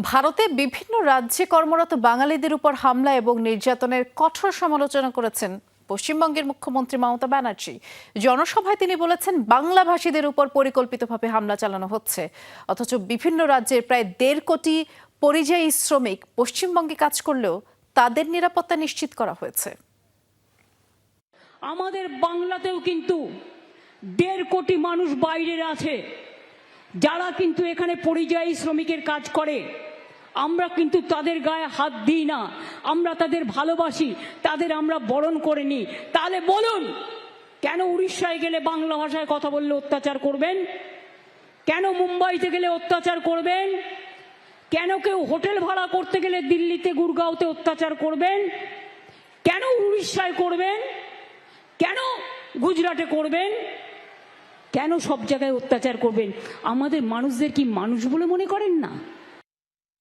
ভারতে বিভিন্ন রাজ্যে কর্মরত বাঙালিদের উপর হামলা এবং নির্যাতনের কঠোর সমালোচনা করেছেন পশ্চিমবঙ্গের মুখ্যমন্ত্রী মমতা ব্যানার্জি। জনসভায় তিনি বলেছেন, বাংলাভাষীদের উপর পরিকল্পিতভাবে হামলা চালানো হচ্ছে। অথচ বিভিন্ন রাজ্যের প্রায় দেড় কোটি পরিযায়ী শ্রমিক পশ্চিমবঙ্গে কাজ করলেও তাদের নিরাপত্তা নিশ্চিত করা হয়েছে। আমাদের বাংলাতেও কিন্তু দেড় কোটি মানুষ বাইরের আছে। যারা কিন্তু এখানে পরিযায়ী শ্রমিকের কাজ করে, আমরা কিন্তু তাদের গায়ে হাত দিই না। আমরা তাদের ভালোবাসি, তাদের আমরা বরণ করে নিই। তাহলে বলুন, কেন উড়িষ্যায় গেলে বাংলা ভাষায় কথা বললে অত্যাচার করবেন? কেন মুম্বাইতে গেলে অত্যাচার করবেন? কেন কেউ হোটেল ভাড়া করতে গেলে দিল্লিতে, গুরগাঁওতে অত্যাচার করবেন? কেন উড়িষ্যায় করবেন? কেন গুজরাটে করবেন? কেন সব জায়গায় অত্যাচার করবেন? আমাদের মানুষদের কি মানুষ বলে মনে করেন না?